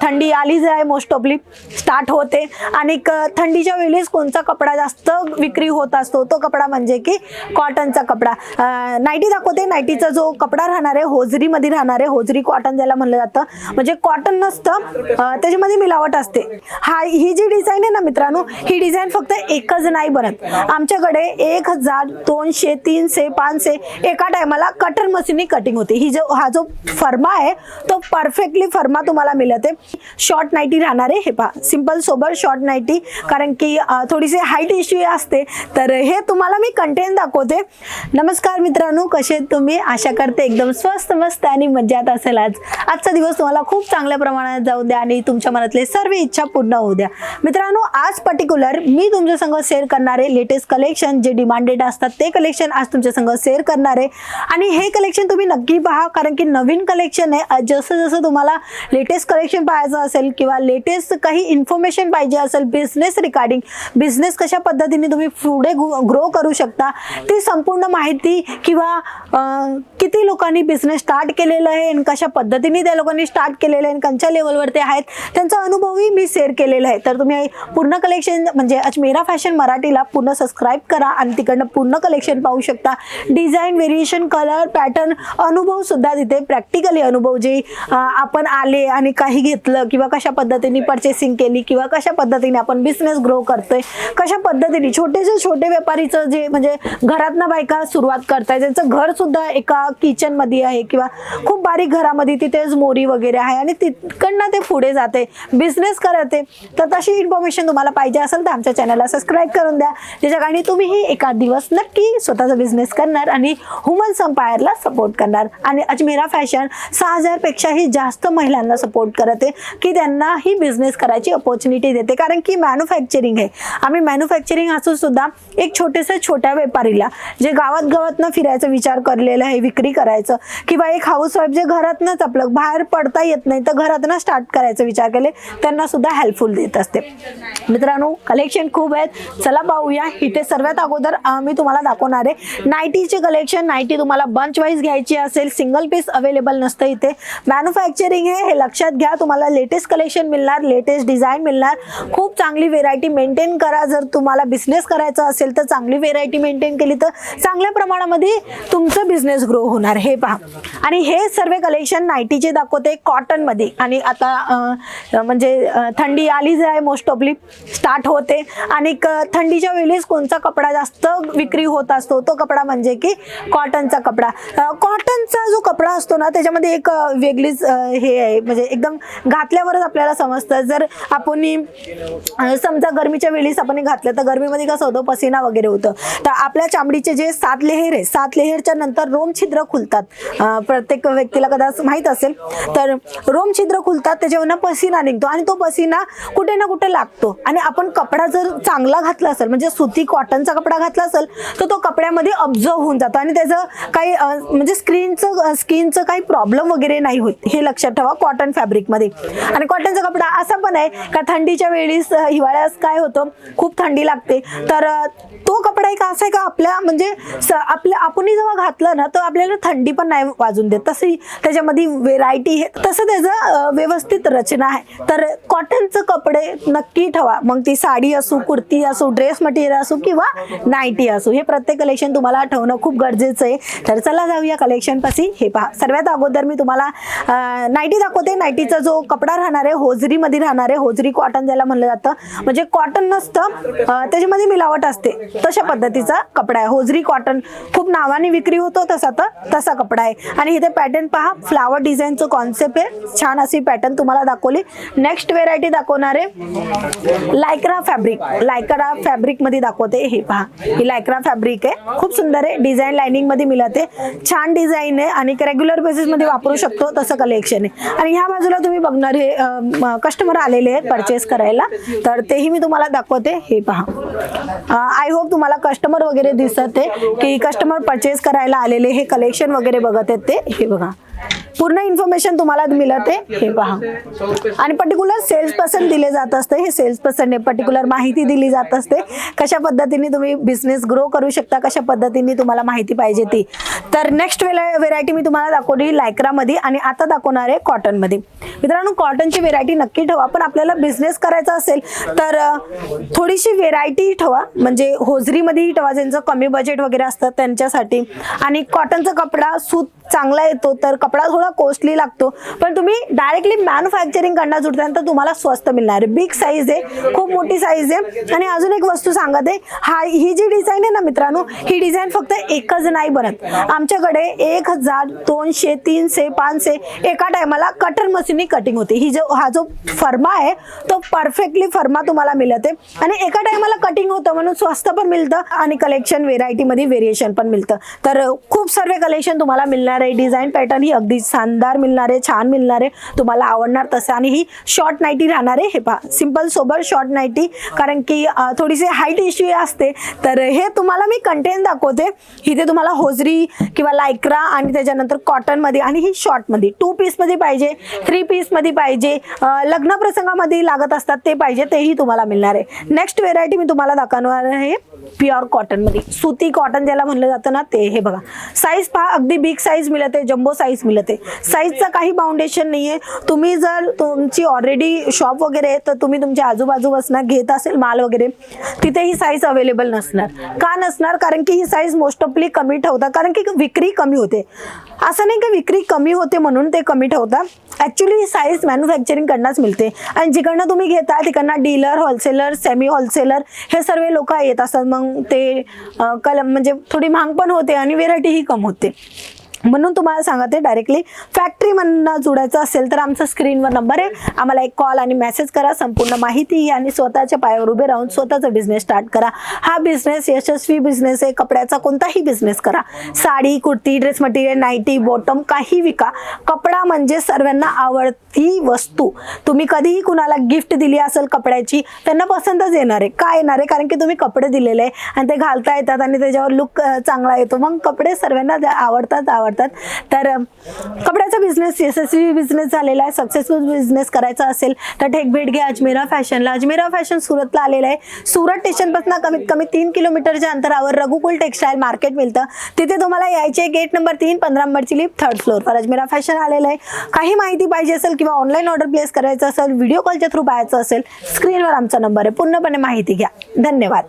थंडी आलीच आहे मोस्ट ऑफली स्टार्ट होते. आणि क- थंडीच्या वेळेस कोणता कपडा जास्त विक्री होत असतो? तो कपडा म्हणजे की कॉटनचा कपडा. नाईटी दाखवते. नाईटीचा जो कपडा राहणार आहे होजरीमध्ये राहणार आहे होजरी कॉटन ज्याला म्हणलं जातं. म्हणजे कॉटन नसतं त्याच्यामध्ये मिलावट असते. हा ही जी डिझाईन आहे ना मित्रांनो ही डिझाईन फक्त एकच नाही बनत. आमच्याकडे एक हजार दोनशे तीनशे पाचशे एका टायमाला कटर मशीनी कटिंग होते. ही जो हा जो फर्मा आहे तो परफेक्टली फर्मा तुम्हाला मिळते. शॉर्ट नाईटी राहणार आहे हे पहा सिंपल सोबत शॉर्ट नाईटी कारण की थोडीशी हाईट इश्यू असते. तर हे तुम्हाला मी कंटेंट दाखवते. नमस्कार मित्रांनो कसे तुम्ही? आशा करते एकदम स्वस्त मस्त आणि मज्जात असेल आज. आजचा दिवस तुम्हाला खूप चांगल्या प्रमाणात जाऊ द्या आणि तुमच्या मनातले सर्व इच्छा पूर्ण होऊ द्या. मित्रांनो आज पर्टिक्युलर मी तुमच्या संग शेअर करणारे लेटेस्ट कलेक्शन जे डिमांडेड असतात ते कलेक्शन आज तुमच्या संग शेअर करणार. आहे आणि हे कलेक्शन तुम्ही नक्की पहा कारण की नवीन कलेक्शन आहे. जसं जसं तुम्हाला लेटेस्ट कलेक्शन पाहायचं असेल किंवा लेटेस्ट काही इन्फॉर्मेशन पाहिजे असेल बिझनेस रिगार्डिंग बिझनेस कशा पद्धतीने तुम्ही पुढे ग्रो करू शकता ती संपूर्ण माहिती किंवा किती लोकांनी बिझनेस स्टार्ट केलेलं आहे आणि कशा पद्धतीने त्या लोकांनी स्टार्ट केलेलं आहे आणि कोणत्या लेवलवर ते आहेत त्यांचा अनुभवही मी शेअर केलेला आहे. तर तुम्ही पूर्ण कलेक्शन म्हणजे अजमेरा फॅशन मराठीला पूर्ण सबस्क्राईब करा आणि तिकडनं पूर्ण कलेक्शन पाहू शकता. डिझाईन व्हेरिएशन कलर पॅटर्न अनुभव सुद्धा तिथे प्रॅक्टिकली अनुभव जे आपण आले आणि काही घेतलं किंवा कशा पद्धतीने पर्चेसिंग केली किंवा कशा पद्धतीने आपण बिझनेस ग्रो करतोय कशा पद्धतीने छोटेसे छोटे व्यापारीचं जे म्हणजे घरातनं बायका सुरुवात करताय ज्यांचं घर सुद्धा एका किचनमध्ये आहे किंवा खूप बारीक घरामध्ये तिथेच मोरी वगैरे आहे आणि तिकडनं ते पुढे जाते बिझनेस करते तर तशी इन्फॉर्मेशन तुम्हाला पाहिजे असेल तर आमच्या चॅनलला सबस्क्राईब करून द्या. त्याच्या कारणी तुम्हीही एका दिवस नक्की स्वतःचा बिझनेस करणार आणि ह्युमन संपायरला सपोर्ट करणार. आणि अजमेरा फॅशन सहा हजारपेक्षाही जास्त महिलांना सपोर्ट करते. की त्यांना ही बिझनेस करायची अपॉर्च्युनिटी देते. कारण की मॅन्युफॅक्चरिंग आहे. आम्ही मॅन्युफॅक्चरिंग असून सुद्धा एक छोटेसे छोट्या व्यापारीला जे गावात गावातनं फिरायचा विचार करलेलं आहे विक्री करायचं किंवा एक हाऊस वाईफ जे घरातनंच आपलं बाहेर पडता येत नाही तर घरातनं स्टार्ट करायचा विचार केले त्यांना सुद्धा हेल्पफुल देत असते. मित्रांनो कलेक्शन खूप आहेत. चला पाहूया. इथे सर्वात अगोदर मी तुम्हाला दाखवणार आहे. नाईटीचे कलेक्शन नाईटी तुम्हाला बंच वाईज घ्यायची असेल सिंगल पीस अवेलेबल नसतं इथे. मॅन्युफॅक्चरिंग आहे हे लक्षात घ्या. तुम्हाला लेटेस्ट कलेक्शन मिळणार लेटेस्ट डिझाईन मिळणार. खूप चांगली व्हेरायटी मेंटेन करा. जर तुम्हाला बिझनेस करायचा असेल तर चांगली व्हेरायटी मेंटेन केली तर चांगल्या प्रमाणामध्ये तुमचं बिझनेस ग्रो होणार. हे पहा. आणि हे सर्व कलेक्शन नाईटीचे दाखवते कॉटनमध्ये आणि आता म्हणजे थंडी आलीच आहे मोस्ट ऑफली स्टार्ट होते. आणि थंडीच्या वेळेस कोणता कपडा जास्त विक्री होत असतो? तो कपडा म्हणजे की कॉटनचा कपडा. कॉटनचा जो कपडा असतो ना त्याच्यामध्ये एक वेगळीच हे आहे. म्हणजे एकदम घातल्यावरच आपल्याला समजतं. जर आपण समजा गरमीच्या वेळीस आपण घातलं तर गरमीमध्ये कसं होतं? पसिना वगैरे होतं. तर आपल्या चामडीचे जे सात लेहेर आहे सात लेहेरच्या नंतर रोम छिद्र खुलतात. प्रत्येक व्यक्तीला कदाच माहीत असेल. तर रोम छिद्र खुलतात त्याच्यावरनं पसिना निघतो आणि तो पसिना कुठे ना कुठे लागतो. आणि आपण कपडा जर चांगला घातला असेल म्हणजे सुती कॉटनचा कपडा घातला असेल तर तो कपड्यामध्ये ऑब्झर्व होऊन जातो आणि त्याचं काही म्हणजे स्क्रीनचं स्किनचं काही प्रॉब्लेम वगैरे नाही होत. हे लक्षात ठेवा कॉटन फॅब्रिकमध्ये. आणि कॉटनचा कपडा असा पण आहे का थंडीच्या वेळेस हिवाळ्यास हिवाळ्यात काय होतं खूप थंडी लागते. तर तो कपडा एक असा आहे का आपल्या म्हणजे स- आपल्या आपणही जेव्हा घातलं ना तर आपल्याला थंडी पण नाही वाजून देत. तशी त्याच्यामध्ये व्हेरायटी आहे तसं त्याचं व्यवस्थित रचना आहे. तर कॉटनचं कपडे नक्की ठेवा. मग ती साडी असो कुर्ती असो ड्रेस मटेरियल असो किंवा नाईटी असो हे प्रत्येक कलेक्शन तुम्हाला ठेवणं खूप गरजेचं आहे. तर चला जाऊया कलेक्शन पाशी. हे पहा. सर्वात अगोदर मी तुम्हाला नाईटी दाखवते. नाईटीचा जो कपडा राहणार आहे होजरीमध्ये राहणार आहे होजरी कॉटन ज्याला म्हणलं जातं. म्हणजे कॉटन नसतं त्याच्यामध्ये मिलावट असते. तशा पद्धतीचा कपडा आहे. होजरी कॉटन खूप नावाने विक्री होतो तसा तर तसा कपडा आहे. आणि इथे पॅटर्न पहा. फ्लावर डिझाईनचं कॉन्सेप्ट आहे. छान अशी पॅटर्न तुम्हाला दाखवली. नेक्स्ट व्हेरायटी दाखवणार आहे. लायक्रा फॅब्रिक लायक्रा फॅब्रिकमध्ये दाखवते. हे पहा. ही लायक्रा फॅब्रिक आहे. खूप सुंदर आहे. डिझाईन लाइनिंगमध्ये मिळते छान डिझाईन आहे. आणि रेग्युलर बेसिसमध्ये वापरू शकतो. तसं कलेक्शन आहे. आणि ह्या बाजूला तुम्ही बघणार हे कस्टमर आलेले आहेत परचेस करायला. तर तेही मी तुम्हाला दाखवते. हे पहा. आय होप तुम्हाला कस्टमर वगैरे दिसत आहे की कस्टमर परचेस करायला आलेले. हे कलेक्शन वगैरे बघत आहेत ते. हे बघा. पूर्ण इन्फॉर्मेशन तुम्हाला मिळत. आहे हे पहा. आणि पर्टिक्युलर सेल्स पर्सन दिले जात असते. हे सेल्स पर्सनने पर्टिक्युलर माहिती दिली जात असते. कशा पद्धतीने तुम्ही बिझनेस ग्रो करू शकता कशा पद्धतीने तुम्हाला माहिती पाहिजे ती. तर नेक्स्ट व्हेरायटी मी तुम्हाला दाखवली लायक्रामध्ये आणि आता दाखवणार आहे कॉटनमध्ये मित्रांनो कॉटनची व्हेरायटी नक्की ठेवा. पण आपल्याला बिझनेस करायचा असेल तर थोडीशी व्हेरायटी ठेवा. म्हणजे होजरीमध्येही ठेवा ज्यांचं कमी बजेट वगैरे असतं त्यांच्यासाठी. आणि कॉटनचा कपडा सूत चांगला येतो तर कपडा थोडा कॉस्टली लागतो. पण तुम्ही डायरेक्टली मॅन्युफॅक्चरिंग कडनं जुटल्यानंतर तुम्हाला स्वस्त मिळणार. आहे बिग साईज आहे खूप मोठी साईज आहे. आणि अजून एक वस्तू सांगत आहे हा ही जी डिझाईन आहे ना मित्रांनो ही डिझाईन फक्त एकच नाही बनत. आमच्याकडे एक हजार दोनशे तीनशे पाचशे एका टायमाला कटर मशीनी कटिंग होती. ही जो हा जो फर्मा आहे तो परफेक्टली फर्मा तुम्हाला मिळत. आहे आणि एका टायमाला कटिंग होतं म्हणून स्वस्त पण मिळतं आणि कलेक्शन व्हेरायटीमध्ये व्हेरिएशन पण मिळतं. तर खूप सर्व कलेक्शन तुम्हाला मिळणार आहे. डिझाईन पॅटर्न ही अगदी शानदार मिळणार आहे छान मिळणार आहे. तुम्हाला आवडणार तसं. आणि ही शॉर्ट नाईटी राहणार आहे. हे पहा सिंपल सोबत शॉर्ट नाईटी कारण की थोडीशी हाईट इश्यू असते. तर हे तुम्हाला मी कंटेंट दाखवते. इथे तुम्हाला होजरी किंवा लायक्रा आणि त्याच्यानंतर कॉटनमध्ये आणि ही शॉर्टमध्ये टू पीसमध्ये पाहिजे. थ्री पीस मध्ये पाहिजे लग्न प्रसंगामध्ये लागत असतात ते पाहिजे तेही तुम्हाला मिळणार आहे. नेक्स्ट व्हेरायटी मी तुम्हाला दाखवणार आहे प्युअर कॉटनमध्ये सुती कॉटन ज्याला म्हणलं जातं ना ते हे बघा. साईज पहा अगदी बिग साईज मिळते जम्बो साईज मिळते. साईजचं काही बाउंडेशन नाही आहे तुम्ही जर तुमची ऑलरेडी शॉप वगैरे आहे तर तुम्ही तुमच्या आजूबाजूपासून घेत असेल माल वगैरे तिथे ही साईज अवेलेबल नसणार. का नसणार? कारण की ही साईज मोस्ट ऑफली कमी ठेवतात. कारण की विक्री कमी होते. असं नाही की विक्री कमी होते म्हणून ते कमी ठेवतात. ॲक्च्युली साईज मॅन्युफॅक्चरिंग कडनंच मिळते. आणि जिकडनं तुम्ही घेता तिकडनं डीलर होलसेलर सेमी होलसेलर हे सर्व लोक येत असतात. मग ते कलम म्हणजे थोडी महाग पण होते आणि व्हेरायटीही कम होते. म्हणून तुम्हाला सांगते डायरेक्टली फॅक्टरीमधनं जुडायचं असेल तर आमचा स्क्रीनवर नंबर आहे. आम्हाला एक कॉल आणि मेसेज करा. संपूर्ण माहिती घ्या आणि स्वतःच्या पायावर उभे राहून स्वतःचा बिझनेस स्टार्ट करा. हा बिझनेस यशस्वी बिझनेस आहे. कपड्याचा कोणताही बिझनेस करा. Sari kurti dress material nighty bottom काही विका. कपडा म्हणजे सर्वांना आवडती वस्तू. तुम्ही कधीही कुणाला गिफ्ट दिली असेल कपड्याची त्यांना पसंतच येणार आहे. का येणार आहे? कारण की तुम्ही कपडे दिलेले आहे आणि ते घालता येतात आणि त्याच्यावर लुक चांगला येतो. मग कपडे सर्वांना आवडतात आवडतात. आवडतात. तर कपड्याचा बिझनेस यशस्वी बिझनेस झालेला आहे. सक्सेसफुल बिझनेस करायचा असेल तर ठेक भेट घ्या अजमेरा फॅशनला. अजमेरा फॅशन सुरतला आलेलं आहे. सुरत स्टेशनपासून कमीत कमी तीन किलोमीटरच्या अंतरावर रघुकुल टेक्सटाईल मार्केट मिळतं. तिथे तुम्हाला यायचे गेट नंबर तीन पंधरा नंबरची लिफ्ट थर्ड फ्लोअरवर अजमेरा फॅशन आलेलं आहे. काही माहिती पाहिजे असेल किंवा ऑनलाईन ऑर्डर प्लेस करायचं असेल व्हिडिओ कॉलच्या थ्रू पाहायचं असेल स्क्रीनवर आमचा नंबर आहे. पूर्णपणे माहिती घ्या. धन्यवाद.